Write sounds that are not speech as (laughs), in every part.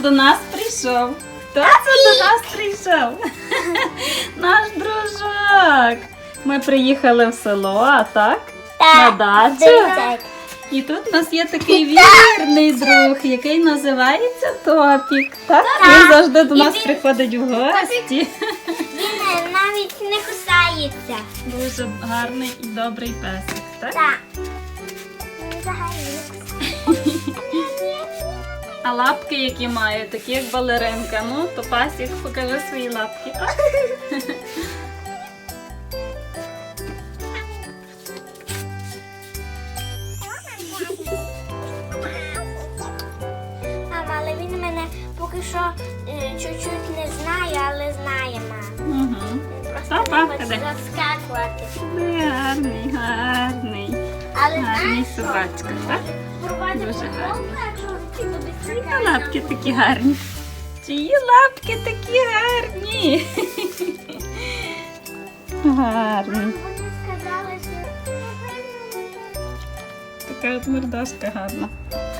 до нас прийшов? Хто це до нас прийшов? (laughs) Наш дружок. Ми приїхали в село, а так? На дачу. І тут у нас є такий вірний друг, який називається Топік. Так? Він завжди до нас приходить в гості. Він е, навіть не кусається. Дуже гарний і добрий песик, так? Так. Він взагалі не кусається. А лапки, які має, такі як балеринка. Ну, то пасік, покажи свої лапки. Мама, але він мене поки що е, чуть-чуть не знає, але знає мама. Угу. Просто не хоче заскакувати. Гарний, гарний. Але Гарний собачка, так? Дуже гарний. Чиї лапки такі гарні. Чиї лапки такі гарні. Що Така от мордашка гарна.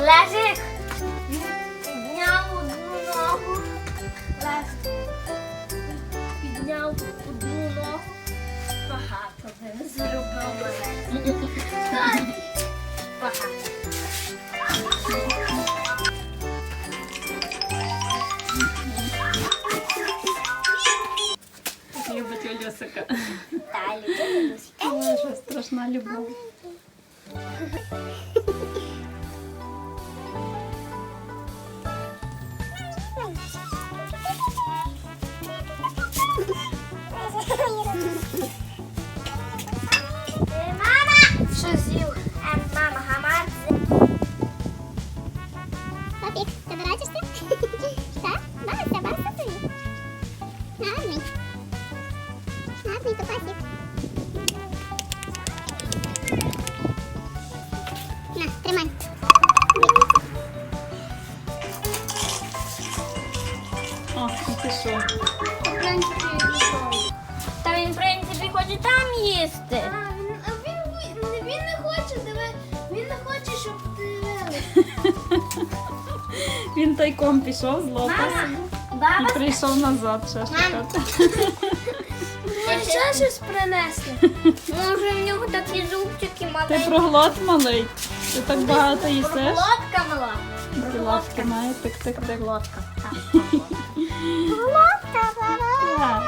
Лежик підняв одну ногу. Лежик підняв одну ногу. Багато він зробив мене. Багато. Наша страшна любов. Мама! Що з'їв? Ем, Мама, гамар. О, і пішов. Та він, в принципі, хоче там їсти. Він, він не хоче, диви, він не хоче, щоб ти (laughs) Він тайком пішов, злопався і Баба прийшов назад ще шукати. (laughs) ще щось принесли. Може, в нього такі зубчики Ти маленькі. проглот малий. Ти так багато їсиш. Мала. Ці лапки має тик-тик-тик. Лодка.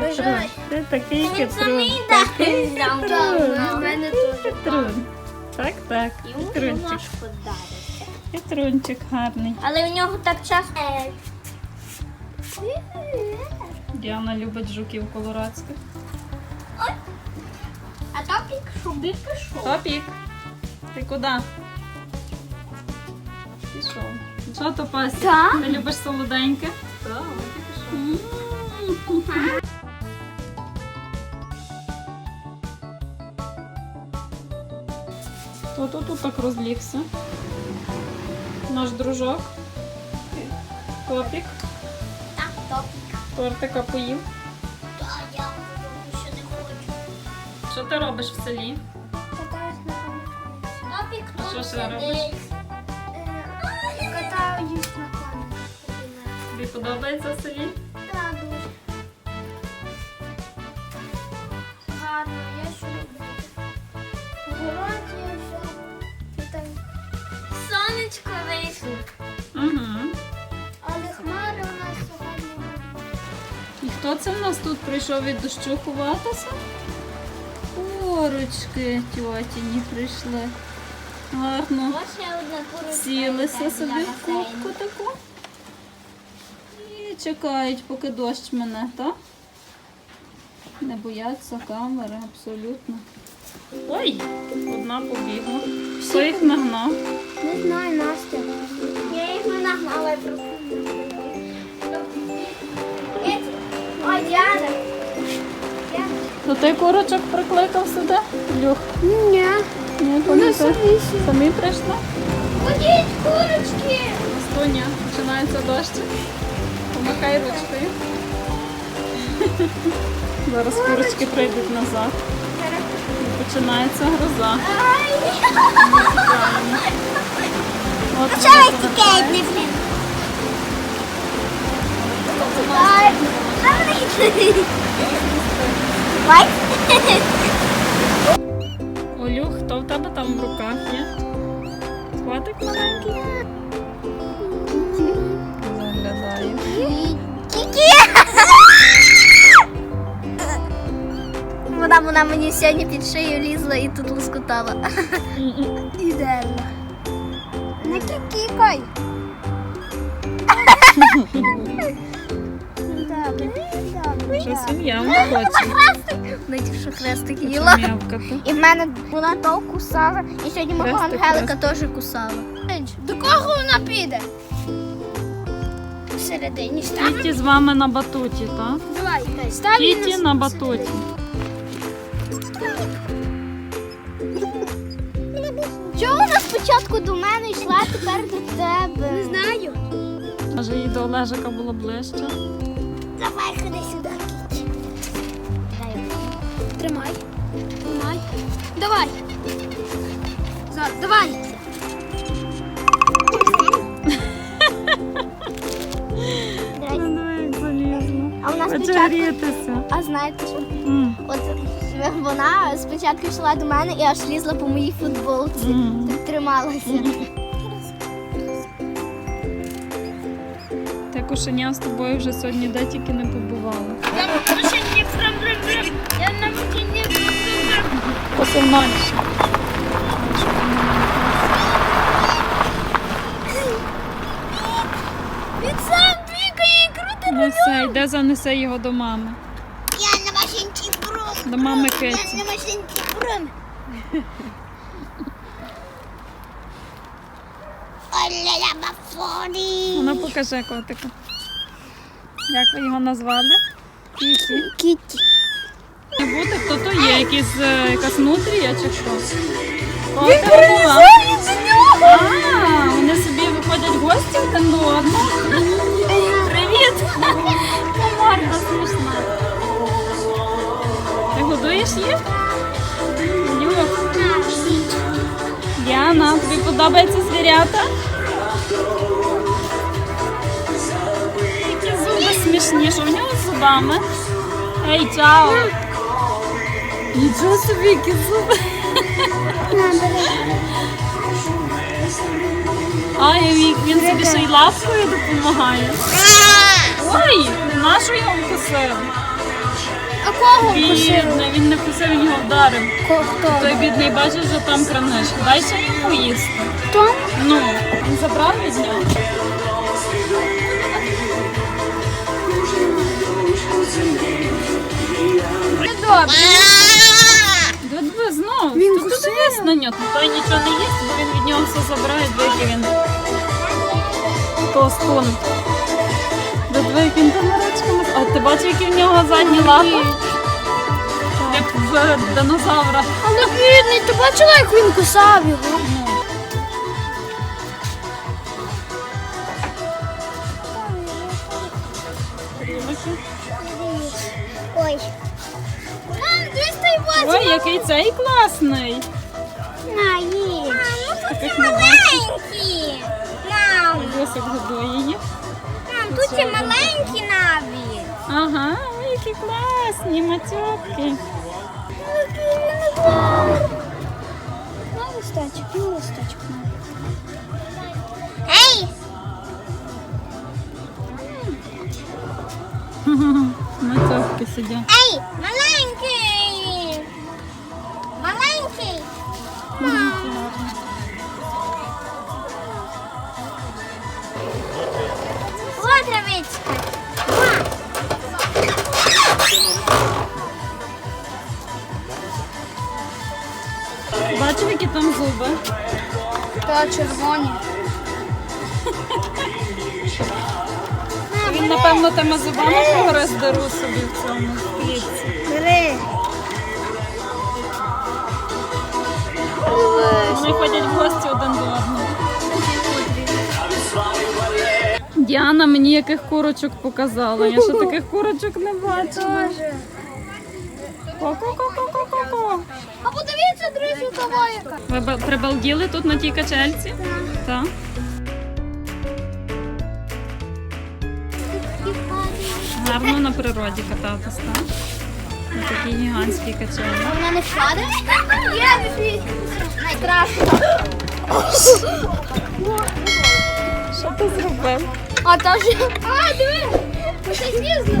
Хитрун. Ти такий хитрун. Такий хитрун. У мене Такий хитрун. Так, так. Йому Хитрунчик. гарний. Але в нього так часто. Діана любить жуків колорадських. А топік шуби пішов. Топік. Ти куди? Пішов. Що то пасі? Так. Ти любиш солоденьке? Так, пішов. Хто тут тут так розлігся? Наш дружок. Топік. Так, топік. Тортика поїв. Та я ще не хочу. Що ти робиш в селі? Катаюсь на кониках. Топік А що тут ще робиш? Тобі подобається в селі? Так, дуже. Гарно, я ще люблю. Городі все. І там Сонечко вийшло. Угу. Але хмари у нас сьогодні будуть. І хто це в нас тут прийшов від дощу ховатися? Курочки тьотіні прийшли. Гарно. Ось одна курочка. Сілися собі в кубку таку. І чекають, поки дощ мене, так? Не бояться камери, абсолютно. Ой, одна побігла. Хто їх нагнав? Не знаю, Настя. Я їх не нагнала, я просто. Ой, Діана. То ти курочок прикликав сюди? Люх. Ні. Ні, не ти. Самі прийшли? Ходіть, курочки. Стоня, починається дощик. Помахай ручкою. Зараз курочки прийдуть назад. Починається гроза. От А що ви тікаєте, блін? Олю, хто в тебе там в руках є? Хватик маленький? Вона, вона мені сьогодні під шию лізла і тут лоскотала. (laughs) Ідеально. Не кікікай. Хоче. (laughs) Що хрестик їла. І в мене вона то кусала, і сьогодні мого Ангелика теж кусала. До кого вона піде? Всередині став. Кіті з вами на батуті, так? Давай, став її на батуті. Спочатку до мене йшла, тепер до тебе? Не знаю. Може їй до Олежика було ближче. Давай, ходи сюди, Кіті. Тримай. Тримай. Давай. Зараз, давай. Ну, як. А вона Хоче спочатку. грітися. А знаєте що? М, От вона спочатку йшла до мене і аж лізла по моїй футболці. Мгм. Так трималася. Те кошеня з тобою вже сьогодні де тільки не побувала. Посильніше. Він сам бігає і крути. Несе, йде занесе його до мами. Я на машинці брум. До мами Я на машинці брум. Вона покаже котика. Як ви його назвали? Кіті. Кіті. Не буде, хто то є? Якісь, е, якась нутрія чи що? Котик була. А, вони собі виходять в гості один до одного. Привіт! Комарка смішна. Ти годуєш їх? Люк. Діана, тобі подобаються звірята? Що в нього з зубами. Ей, чао! Нічого собі, які зуби. Ай, він, він собі ще й лапкою допомагає. Ой, нашу його вкусив. А кого Бідний, він не вкусив, він його вдарив. Хто? Той бідний бачиш, що там кранишка. Дай ще йому їсти. Том? Ну, він забрав від нього. Добре. Диви знов. Він Тут дивись на нього. Той нічого не їсть, бо він від нього все забирає, двоки він. Толстун. Диви, як він там ручками. А ти бачиш, які в нього задні лапи? Як в динозавра. Але бідний, ти бачила, як він кусав його? Ну. Ой. Мам, дивись той Ой, який цей класний. На. Мам, ну не бачу. маленькі. Мам, Йосик годує їх. мам, тут є маленькі навіть. Ага, ой, які класні мацьопки. На листочок, на листочок. Ей! (laughs) Мацьопки сидять. Ей! Маленький! Маленький! Вот травичка. Бачив, які там зуби? Та червоні. Він, напевно, тими зубами погриз диру собі в цьому клітці. Бери. Вони ходять в гості один до одного. Діана мені яких курочок показала. Я ще таких курочок не бачила. Ко-ко-ко-ко-ко-ко. А подивіться, друзі, кого яка. Ви б- прибалділи тут на тій качельці? Так. Гарно на природі кататись, так? На такій гігантській качелі. Вона не впаде? Є, не. Найкраще. Що ти зробив? А та ж. А, диви. Ще злізли.